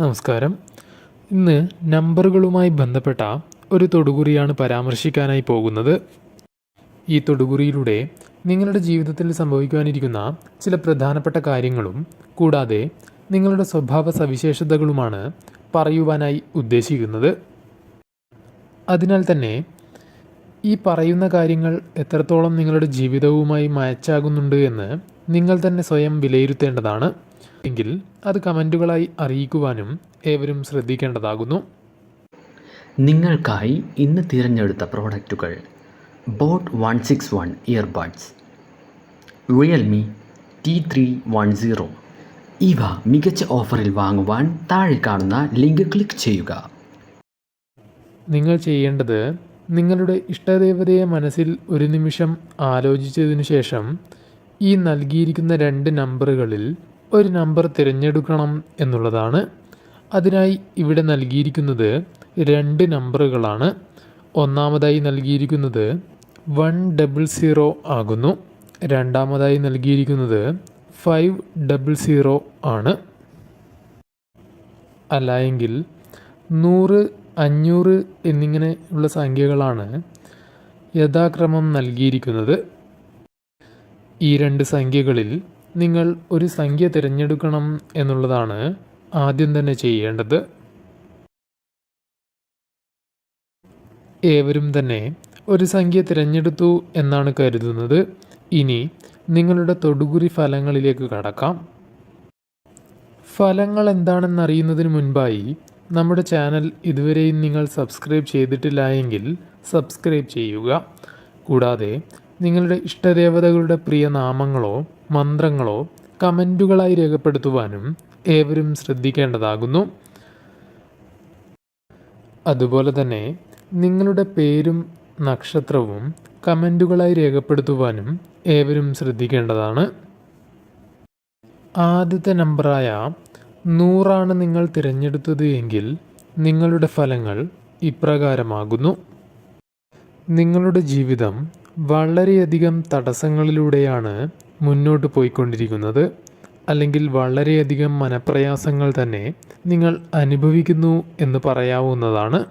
നമസ്കാരം. ഇന്ന് നമ്പറുകളുമായി ബന്ധപ്പെട്ട ഒരു തൊടുകുറിയാണ് പരാമർശിക്കാനായി പോകുന്നത്. ഈ തൊടുകുറിയിലൂടെ നിങ്ങളുടെ ജീവിതത്തിൽ സംഭവിക്കുവാനിരിക്കുന്ന ചില പ്രധാനപ്പെട്ട കാര്യങ്ങളും കൂടാതെ നിങ്ങളുടെ സ്വഭാവ സവിശേഷതകളുമാണ് പറയുവാനായി ഉദ്ദേശിക്കുന്നത്. അതിനാൽ തന്നെ ഈ പറയുന്ന കാര്യങ്ങൾ എത്രത്തോളം നിങ്ങളുടെ ജീവിതവുമായി മാച്ചാകുന്നുണ്ട് എന്ന് നിങ്ങൾ തന്നെ സ്വയം വിലയിരുത്തേണ്ടതാണ്. എങ്കിൽ അത് കമന്റുകളായി അറിയിക്കുവാനും ഏവരും ശ്രദ്ധിക്കേണ്ടതാകുന്നു. നിങ്ങൾക്കായി ഇന്ന് തിരഞ്ഞെടുത്ത പ്രോഡക്റ്റുകൾ boAt one six one earbuds Realme T three one zero. ഇവ മികച്ച ഓഫറിൽ വാങ്ങുവാൻ താഴെ കാണുന്ന ലിങ്ക് ക്ലിക്ക് ചെയ്യുക. നിങ്ങൾ ചെയ്യേണ്ടത് നിങ്ങളുടെ ഇഷ്ടദേവതയെ മനസ്സിൽ ഒരു നിമിഷം ആലോചിച്ചതിനു ശേഷം ഈ നൽകിയിരിക്കുന്ന രണ്ട് നമ്പറുകളിൽ ഒരു നമ്പർ തിരഞ്ഞെടുക്കണം എന്നുള്ളതാണ്. അതിനായി ഇവിടെ നൽകിയിരിക്കുന്നത് രണ്ട് നമ്പറുകളാണ്. ഒന്നാമതായി നൽകിയിരിക്കുന്നത് വൺ ഡബിൾ സീറോ ആകുന്നു. രണ്ടാമതായി നൽകിയിരിക്കുന്നത് ഫൈവ് ഡബിൾ സീറോ ആണ്. അല്ല എങ്കിൽ നൂറ് അഞ്ഞൂറ് എന്നിങ്ങനെ ഉള്ള സംഖ്യകളാണ് യഥാക്രമം നൽകിയിരിക്കുന്നത്. ഈ രണ്ട് സംഖ്യകളിൽ നിങ്ങൾ ഒരു സംഖ്യ തിരഞ്ഞെടുക്കണം എന്നുള്ളതാണ് ആദ്യം തന്നെ ചെയ്യേണ്ടത്. ഏവരും തന്നെ ഒരു സംഖ്യ തിരഞ്ഞെടുത്തു എന്നാണ് കരുതുന്നത്. ഇനി നിങ്ങളുടെ തൊടുകുറി ഫലങ്ങളിലേക്ക് കടക്കാം. ഫലങ്ങൾ എന്താണെന്ന് എന്താണെന്നറിയുന്നതിന് മുൻപായി നമ്മുടെ ചാനൽ ഇതുവരെയും നിങ്ങൾ സബ്സ്ക്രൈബ് ചെയ്തിട്ടില്ല എങ്കിൽ സബ്സ്ക്രൈബ് ചെയ്യുക. കൂടാതെ നിങ്ങളുടെ ഇഷ്ടദേവതകളുടെ പ്രിയ നാമങ്ങളോ മന്ത്രങ്ങളോ കമന്റുകളായി രേഖപ്പെടുത്തുവാനും ഏവരും ശ്രദ്ധിക്കേണ്ടതാകുന്നു. അതുപോലെ തന്നെ നിങ്ങളുടെ പേരും നക്ഷത്രവും കമന്റുകളായി രേഖപ്പെടുത്തുവാനും ഏവരും ശ്രദ്ധിക്കേണ്ടതാണ്. ആദ്യത്തെ നമ്പറായ നൂറാണ് നിങ്ങൾ തിരഞ്ഞെടുത്തത് എങ്കിൽ നിങ്ങളുടെ ഫലങ്ങൾ ഇപ്രകാരമാകുന്നു. നിങ്ങളുടെ ജീവിതം വളരെയധികം തടസ്സങ്ങളിലൂടെയാണ് മുന്നോട്ട് പോയിക്കൊണ്ടിരിക്കുന്നത്. അല്ലെങ്കിൽ വളരെയധികം മനപ്രയാസങ്ങൾ തന്നെ നിങ്ങൾ അനുഭവിക്കുന്നു എന്ന് പറയാവുന്നതാണ്.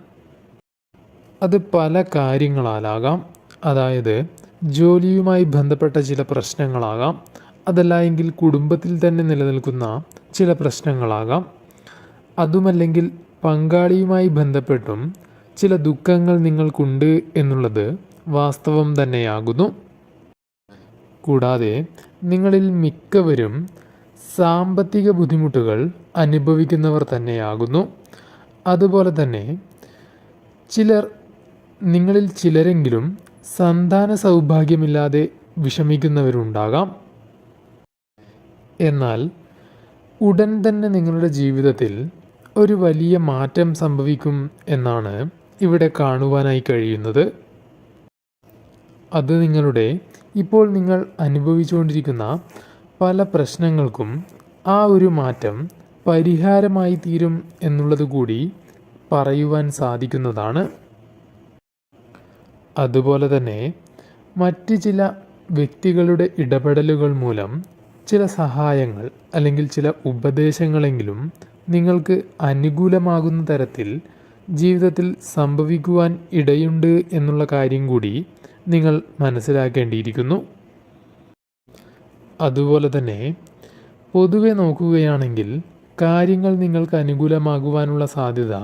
അത് പല കാര്യങ്ങളാലാകാം. അതായത് ജോലിയുമായി ബന്ധപ്പെട്ട ചില പ്രശ്നങ്ങളാകാം. അതല്ല എങ്കിൽ കുടുംബത്തിൽ തന്നെ നിലനിൽക്കുന്ന ചില പ്രശ്നങ്ങളാകാം. അതുമല്ലെങ്കിൽ പങ്കാളിയുമായി ബന്ധപ്പെട്ടും ചില ദുഃഖങ്ങൾ നിങ്ങൾക്കുണ്ട് എന്നുള്ളത് വാസ്തവം തന്നെയാകുന്നു. കൂടാതെ നിങ്ങളിൽ മിക്കവരും സാമ്പത്തിക ബുദ്ധിമുട്ടുകൾ അനുഭവിക്കുന്നവർ തന്നെയാകുന്നു. അതുപോലെ തന്നെ ചിലർ നിങ്ങളിൽ ചിലരെങ്കിലും സന്താന സൗഭാഗ്യമില്ലാതെ വിഷമിക്കുന്നവരുണ്ടാകാം. എന്നാൽ ഉടൻ തന്നെ നിങ്ങളുടെ ജീവിതത്തിൽ ഒരു വലിയ മാറ്റം സംഭവിക്കും എന്നാണ് ഇവിടെ കാണുവാനായി കഴിയുന്നത്. അത് നിങ്ങളുടെ ഇപ്പോൾ നിങ്ങൾ അനുഭവിച്ചുകൊണ്ടിരിക്കുന്ന പല പ്രശ്നങ്ങൾക്കും ആ ഒരു മാറ്റം പരിഹാരമായി തീരും എന്നുള്ളത് കൂടി പറയുവാൻ സാധിക്കുന്നതാണ്. അതുപോലെ തന്നെ മറ്റ് ചില വ്യക്തികളുടെ ഇടപെടലുകൾ മൂലം ചില സഹായങ്ങൾ അല്ലെങ്കിൽ ചില ഉപദേശങ്ങളെങ്കിലും നിങ്ങൾക്ക് അനുകൂലമാകുന്ന തരത്തിൽ ജീവിതത്തിൽ സംഭവിക്കുവാൻ ഇടയുണ്ട് എന്നുള്ള കാര്യം കൂടി നിങ്ങൾ മനസ്സിലാക്കേണ്ടിയിരിക്കുന്നു. അതുപോലെ തന്നെ പൊതുവെ നോക്കുകയാണെങ്കിൽ കാര്യങ്ങൾ നിങ്ങൾക്ക് അനുകൂലമാകുവാനുള്ള സാധ്യത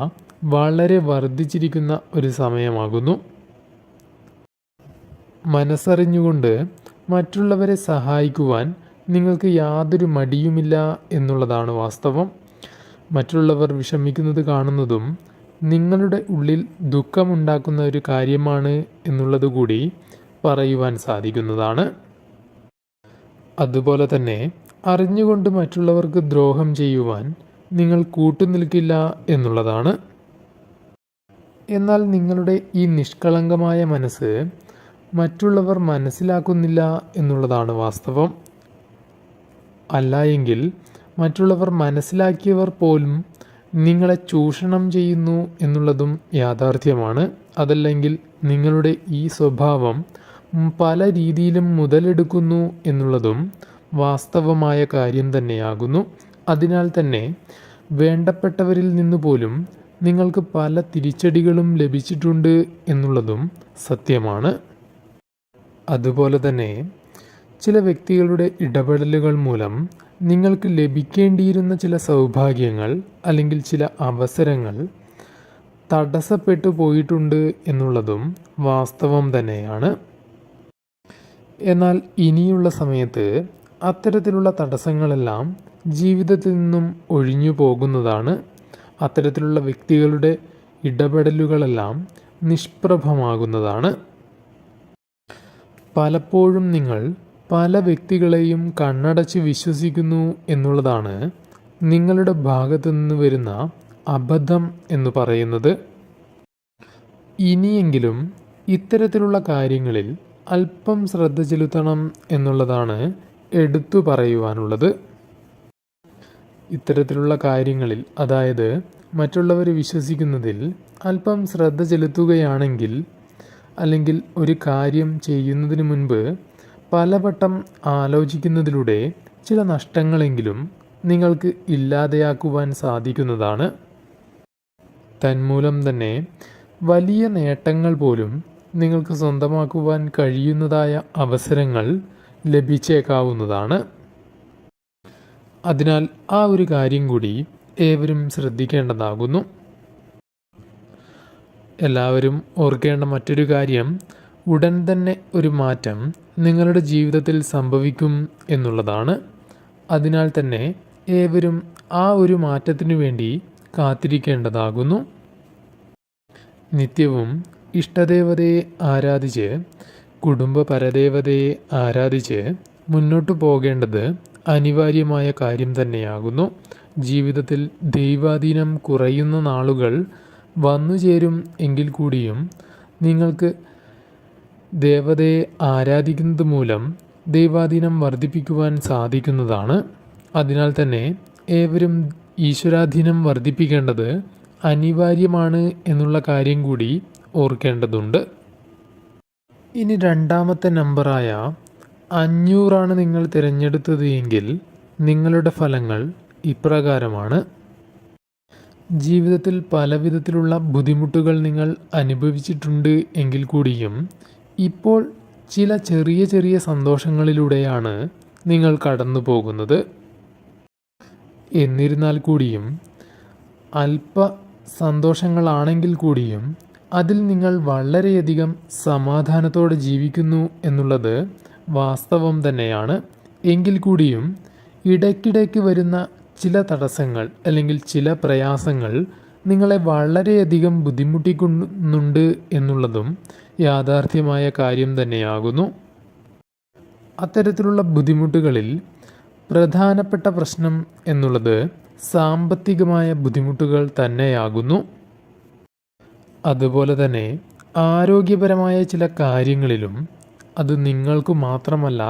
വളരെ വർദ്ധിച്ചിരിക്കുന്ന ഒരു സമയമാകുന്നു. മനസ്സറിഞ്ഞുകൊണ്ട് മറ്റുള്ളവരെ സഹായിക്കുവാൻ നിങ്ങൾക്ക് യാതൊരു മടിയുമില്ല എന്നുള്ളതാണ് വാസ്തവം. മറ്റുള്ളവർ വിഷമിക്കുന്നത് കാണുന്നതും നിങ്ങളുടെ ഉള്ളിൽ ദുഃഖമുണ്ടാക്കുന്ന ഒരു കാര്യമാണ് എന്നുള്ളത് കൂടി പറയുവാൻ സാധിക്കുന്നതാണ്. അതുപോലെ തന്നെ അറിഞ്ഞുകൊണ്ട് മറ്റുള്ളവർക്ക് ദ്രോഹം ചെയ്യുവാൻ നിങ്ങൾ കൂട്ടുനിൽക്കില്ല എന്നുള്ളതാണ്. എന്നാൽ നിങ്ങളുടെ ഈ നിഷ്കളങ്കമായ മനസ്സ് മറ്റുള്ളവർ മനസ്സിലാക്കുന്നില്ല എന്നുള്ളതാണ് വാസ്തവം. അല്ല എങ്കിൽ മറ്റുള്ളവർ മനസ്സിലാക്കിയവർ പോലും നിങ്ങളെ ചൂഷണം ചെയ്യുന്നു എന്നുള്ളതും യാഥാർത്ഥ്യമാണ്. അതല്ലെങ്കിൽ നിങ്ങളുടെ ഈ സ്വഭാവം പല രീതിയിലും മുതലെടുക്കുന്നു എന്നുള്ളതും വാസ്തവമായ കാര്യം തന്നെയാകുന്നു. അതിനാൽ തന്നെ വേണ്ടപ്പെട്ടവരിൽ നിന്ന് പോലും നിങ്ങൾക്ക് പല തിരിച്ചടികളും ലഭിച്ചിട്ടുണ്ട് എന്നുള്ളതും സത്യമാണ്. അതുപോലെ തന്നെ ചില വ്യക്തികളുടെ ഇടപെടലുകൾ മൂലം നിങ്ങൾക്ക് ലഭിക്കേണ്ടിയിരുന്ന ചില സൗഭാഗ്യങ്ങൾ അല്ലെങ്കിൽ ചില അവസരങ്ങൾ തടസ്സപ്പെട്ടു പോയിട്ടുണ്ട് എന്നുള്ളതും വാസ്തവം തന്നെയാണ്. എന്നാൽ ഇനിയുള്ള സമയത്ത് അത്തരത്തിലുള്ള തടസ്സങ്ങളെല്ലാം ജീവിതത്തിൽ നിന്നും ഒഴിഞ്ഞു പോകുന്നതാണ്. അത്തരത്തിലുള്ള വ്യക്തികളുടെ ഇടപെടലുകളെല്ലാം നിഷ്പ്രഭമാകുന്നതാണ്. പലപ്പോഴും നിങ്ങൾ പല വ്യക്തികളെയും കണ്ണടച്ച് വിശ്വസിക്കുന്നു എന്നുള്ളതാണ് നിങ്ങളുടെ ഭാഗത്തു നിന്ന് വരുന്ന അബദ്ധം എന്ന് പറയുന്നത്. ഇനിയെങ്കിലും ഇത്തരത്തിലുള്ള കാര്യങ്ങളിൽ അല്പം ശ്രദ്ധ ചെലുത്തണം എന്നുള്ളതാണ് എടുത്തു പറയുവാനുള്ളത്. ഇത്തരത്തിലുള്ള കാര്യങ്ങളിൽ അതായത് മറ്റുള്ളവർ വിശ്വസിക്കുന്നതിൽ അല്പം ശ്രദ്ധ ചെലുത്തുകയാണെങ്കിൽ അല്ലെങ്കിൽ ഒരു കാര്യം ചെയ്യുന്നതിന് മുൻപ് പലവട്ടം ആലോചിക്കുന്നതിലൂടെ ചില നഷ്ടങ്ങളെങ്കിലും നിങ്ങൾക്ക് ഇല്ലാതെയാക്കുവാൻ സാധിക്കുന്നതാണ്. തന്മൂലം തന്നെ വലിയ നേട്ടങ്ങൾ പോലും നിങ്ങൾക്ക് സ്വന്തമാക്കുവാൻ കഴിയുന്നതായ അവസരങ്ങൾ ലഭിച്ചേക്കാവുന്നതാണ്. അതിനാൽ ആ ഒരു കാര്യം കൂടി ഏവരും ശ്രദ്ധിക്കേണ്ടതാകുന്നു. എല്ലാവരും ഓർക്കേണ്ട മറ്റൊരു കാര്യം ഉടൻ തന്നെ ഒരു മാറ്റം നിങ്ങളുടെ ജീവിതത്തിൽ സംഭവിക്കും എന്നുള്ളതാണ്. അതിനാൽ തന്നെ ഏവരും ആ ഒരു മാറ്റത്തിനു വേണ്ടി കാത്തിരിക്കേണ്ടതാകുന്നു. നിത്യവും ഇഷ്ടദേവതയെ ആരാധിച്ച് കുടുംബ പരദേവതയെ ആരാധിച്ച് മുന്നോട്ടു പോകേണ്ടത് അനിവാര്യമായ കാര്യം തന്നെയാകുന്നു. ജീവിതത്തിൽ ദൈവാധീനം കുറയുന്ന നാളുകൾ വന്നു ചേരും എങ്കിൽ കൂടിയും നിങ്ങൾക്ക് ദേവതയെ ആരാധിക്കുന്നത് മൂലം ദൈവാധീനം വർദ്ധിപ്പിക്കുവാൻ സാധിക്കുന്നതാണ്. അതിനാൽ തന്നെ ഏവരും ഈശ്വരാധീനം വർദ്ധിപ്പിക്കേണ്ടത് അനിവാര്യമാണ് എന്നുള്ള കാര്യം കൂടി ഓർക്കേണ്ടതുണ്ട്. ഇനി രണ്ടാമത്തെ നമ്പറായ അഞ്ഞൂറാണ് നിങ്ങൾ തിരഞ്ഞെടുത്തത് എങ്കിൽ നിങ്ങളുടെ ഫലങ്ങൾ ഇപ്രകാരമാണ്. ജീവിതത്തിൽ പലവിധത്തിലുള്ള ബുദ്ധിമുട്ടുകൾ നിങ്ങൾ അനുഭവിച്ചിട്ടുണ്ട് എങ്കിൽ കൂടിയും ഇപ്പോൾ ചില ചെറിയ ചെറിയ സന്തോഷങ്ങളിലൂടെയാണ് നിങ്ങൾ കടന്നു പോകുന്നത് എന്നിരുന്നാൽ കൂടിയും അല്പ സന്തോഷങ്ങളാണെങ്കിൽ കൂടിയും അതിൽ നിങ്ങൾ വളരെയധികം സമാധാനത്തോടെ ജീവിക്കുന്നു എന്നുള്ളത് വാസ്തവം തന്നെയാണ്. എങ്കിൽ കൂടിയും ഇടയ്ക്കിടയ്ക്ക് വരുന്ന ചില തടസ്സങ്ങൾ അല്ലെങ്കിൽ ചില പ്രയാസങ്ങൾ നിങ്ങളെ വളരെയധികം ബുദ്ധിമുട്ടിക്കുന്നുണ്ട് എന്നുള്ളതും യാഥാർത്ഥ്യമായ കാര്യം തന്നെയാകുന്നു. അത്തരത്തിലുള്ള ബുദ്ധിമുട്ടുകളിൽ പ്രധാനപ്പെട്ട പ്രശ്നം എന്നുള്ളത് സാമ്പത്തികമായ ബുദ്ധിമുട്ടുകൾ തന്നെയാകുന്നു. അതുപോലെ തന്നെ ആരോഗ്യപരമായ ചില കാര്യങ്ങളിലും അത് നിങ്ങൾക്ക് മാത്രമല്ല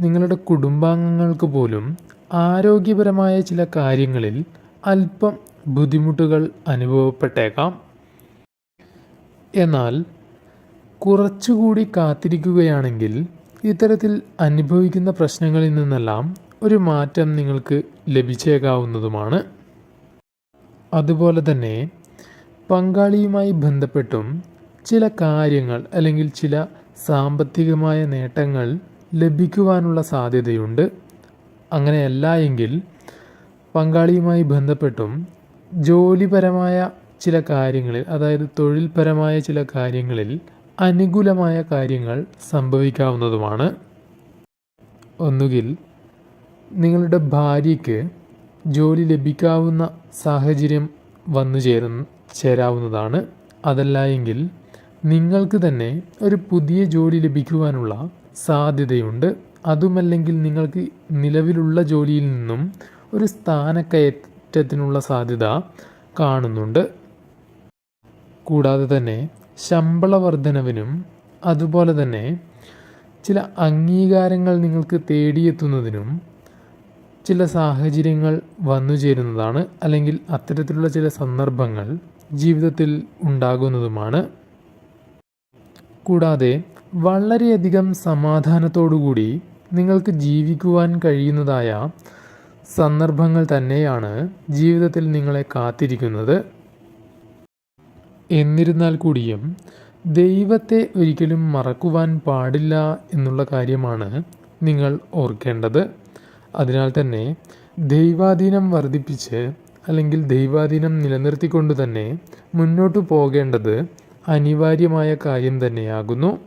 നിങ്ങളുടെ കുടുംബാംഗങ്ങൾക്ക് പോലും ആരോഗ്യപരമായ ചില കാര്യങ്ങളിൽ അല്പം ബുദ്ധിമുട്ടുകൾ അനുഭവപ്പെട്ടേക്കാം. എന്നാൽ കുറച്ചുകൂടി കാത്തിരിക്കുകയാണെങ്കിൽ ഇത്തരത്തിൽ അനുഭവിക്കുന്ന പ്രശ്നങ്ങളിൽ നിന്നെല്ലാം ഒരു മാറ്റം നിങ്ങൾക്ക് ലഭിച്ചേക്കാവുന്നതുമാണ്. അതുപോലെ തന്നെ പങ്കാളിയുമായി ബന്ധപ്പെട്ടും ചില കാര്യങ്ങൾ അല്ലെങ്കിൽ ചില സാമ്പത്തികമായ നേട്ടങ്ങൾ ലഭിക്കുവാനുള്ള സാധ്യതയുണ്ട്. അങ്ങനെയല്ല എങ്കിൽ പങ്കാളിയുമായി ബന്ധപ്പെട്ടും ജോലിപരമായ ചില കാര്യങ്ങളിൽ അതായത് തൊഴിൽപരമായ ചില കാര്യങ്ങളിൽ അനുകൂലമായ കാര്യങ്ങൾ സംഭവിക്കാവുന്നതുമാണ്. ഒന്നുകിൽ നിങ്ങളുടെ ഭാര്യയ്ക്ക് ജോലി ലഭിക്കാവുന്ന സാഹചര്യം വന്നു ചേര ചേരാവുന്നതാണ്. അതല്ല എങ്കിൽ നിങ്ങൾക്ക് തന്നെ ഒരു പുതിയ ജോലി ലഭിക്കുവാനുള്ള സാധ്യതയുണ്ട്. അതുമല്ലെങ്കിൽ നിങ്ങൾക്ക് നിലവിലുള്ള ജോലിയിൽ നിന്നും ഒരു സ്ഥാനക്കയറ്റത്തിനുള്ള സാധ്യത കാണുന്നുണ്ട്. കൂടാതെ തന്നെ ശമ്പള വർധനവിനും അതുപോലെ തന്നെ ചില അംഗീകാരങ്ങൾ നിങ്ങൾക്ക് തേടിയെത്തുന്നതിനും ചില സാഹചര്യങ്ങൾ വന്നു ചേരുന്നതാണ് അല്ലെങ്കിൽ അത്തരത്തിലുള്ള ചില സന്ദർഭങ്ങൾ ജീവിതത്തിൽ ഉണ്ടാകുന്നതുമാണ്. കൂടാതെ വളരെയധികം സമാധാനത്തോടുകൂടി നിങ്ങൾക്ക് ജീവിക്കുവാൻ കഴിയുന്നതായ സന്ദർഭങ്ങൾ തന്നെയാണ് ജീവിതത്തിൽ നിങ്ങളെ കാത്തിരിക്കുന്നത്. എന്നിരുന്നാൽ കൂടിയും ദൈവത്തെ ഒരിക്കലും മറക്കുവാൻ പാടില്ല എന്നുള്ള കാര്യമാണ് നിങ്ങൾ ഓർക്കേണ്ടത്. അതിനാൽ തന്നെ ദൈവാധീനം വർദ്ധിപ്പിച്ച് അല്ലെങ്കിൽ ദൈവാധീനം നിലനിർത്തിക്കൊണ്ട് തന്നെ മുന്നോട്ട് പോകേണ്ടത് അനിവാര്യമായ കാര്യം തന്നെയാകുന്നു.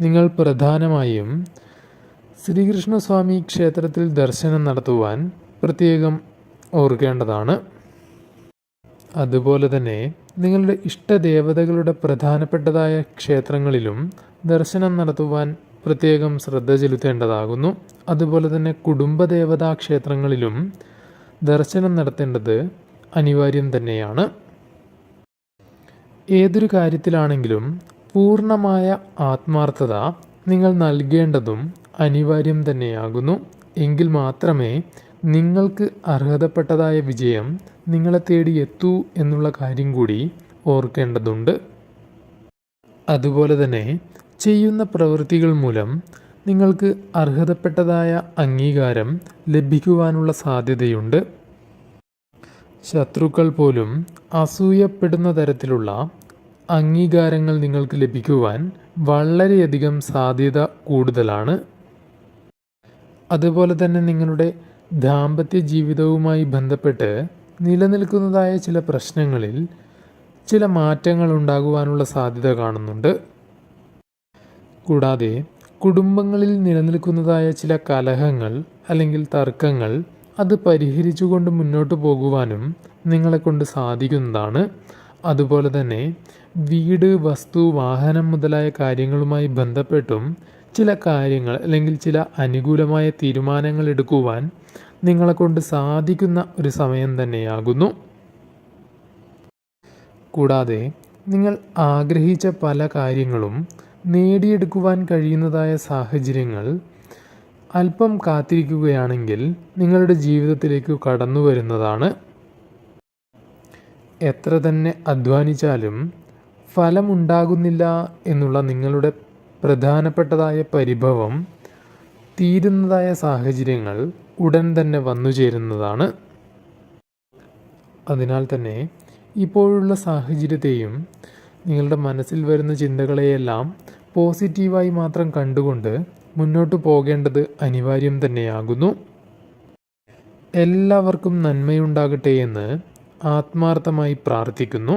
നിങ്ങൾ പ്രധാനമായും ശ്രീകൃഷ്ണസ്വാമി ക്ഷേത്രത്തിൽ ദർശനം നടത്തുവാൻ പ്രത്യേകം ഓർക്കേണ്ടതാണ്. അതുപോലെ തന്നെ നിങ്ങളുടെ ഇഷ്ടദേവതകളുടെ പ്രധാനപ്പെട്ടതായ ക്ഷേത്രങ്ങളിലും ദർശനം നടത്തുവാൻ പ്രത്യേകം ശ്രദ്ധ ചെലുത്തേണ്ടതാകുന്നു. അതുപോലെ തന്നെ കുടുംബദേവതാ ക്ഷേത്രങ്ങളിലും ദർശനം നടത്തേണ്ടത് അനിവാര്യം തന്നെയാണ്. ഏതൊരു കാര്യത്തിലാണെങ്കിലും പൂർണമായ ആത്മാർത്ഥത നിങ്ങൾ നൽകേണ്ടതും അനിവാര്യം തന്നെയാകുന്നു. എങ്കിൽ മാത്രമേ നിങ്ങൾക്ക് അർഹതപ്പെട്ടതായ വിജയം നിങ്ങളെ തേടി എത്തൂ എന്നുള്ള കാര്യം കൂടി ഓർക്കേണ്ടതുണ്ട്. അതുപോലെ തന്നെ ചെയ്യുന്ന പ്രവൃത്തികൾ മൂലം നിങ്ങൾക്ക് അർഹതപ്പെട്ടതായ അംഗീകാരം ലഭിക്കുവാനുള്ള സാധ്യതയുണ്ട്. ശത്രുക്കൾ പോലും അസൂയപ്പെടുന്ന തരത്തിലുള്ള അംഗീകാരങ്ങൾ നിങ്ങൾക്ക് ലഭിക്കുവാൻ വളരെയധികം സാധ്യത കൂടുതലാണ്. അതുപോലെ തന്നെ നിങ്ങളുടെ ദാമ്പത്യ ജീവിതവുമായി ബന്ധപ്പെട്ട് നിലനിൽക്കുന്നതായ ചില പ്രശ്നങ്ങളിൽ ചില മാറ്റങ്ങൾ ഉണ്ടാകുവാനുള്ള സാധ്യത കാണുന്നുണ്ട്. കൂടാതെ കുടുംബങ്ങളിൽ നിലനിൽക്കുന്നതായ ചില കലഹങ്ങൾ അല്ലെങ്കിൽ തർക്കങ്ങൾ അത് പരിഹരിച്ചുകൊണ്ട് മുന്നോട്ട് പോകുവാനും നിങ്ങളെ കൊണ്ട് സാധിക്കുന്നതാണ്. അതുപോലെ തന്നെ വീട് വസ്തു വാഹനം മുതലായ കാര്യങ്ങളുമായി ബന്ധപ്പെട്ടും ചില കാര്യങ്ങൾ അല്ലെങ്കിൽ ചില അനുകൂലമായ തീരുമാനങ്ങൾ എടുക്കുവാൻ നിങ്ങളെ കൊണ്ട് സാധിക്കുന്ന ഒരു സമയം തന്നെയാകുന്നു. കൂടാതെ നിങ്ങൾ ആഗ്രഹിച്ച പല കാര്യങ്ങളും നേടിയെടുക്കുവാൻ കഴിയുന്നതായ സാഹചര്യങ്ങൾ അല്പം കാത്തിരിക്കുകയാണെങ്കിൽ നിങ്ങളുടെ ജീവിതത്തിലേക്ക് കടന്നു വരുന്നതാണ്. എത്ര തന്നെ അധ്വാനിച്ചാലും ഫലമുണ്ടാകുന്നില്ല എന്നുള്ള നിങ്ങളുടെ പ്രധാനപ്പെട്ടതായ പരിഭവം തീരുന്നതായ സാഹചര്യങ്ങൾ ഉടൻ തന്നെ വന്നു ചേരുന്നതാണ്. അതിനാൽ തന്നെ ഇപ്പോഴുള്ള സാഹചര്യത്തെയും നിങ്ങളുടെ മനസ്സിൽ വരുന്ന ചിന്തകളെയെല്ലാം പോസിറ്റീവായി മാത്രം കണ്ടുകൊണ്ട് മുന്നോട്ട് പോകേണ്ടത് അനിവാര്യം തന്നെയാകുന്നു. എല്ലാവർക്കും നന്മയുണ്ടാകട്ടെ എന്ന് ആത്മാർത്ഥമായി പ്രാർത്ഥിക്കുന്നു.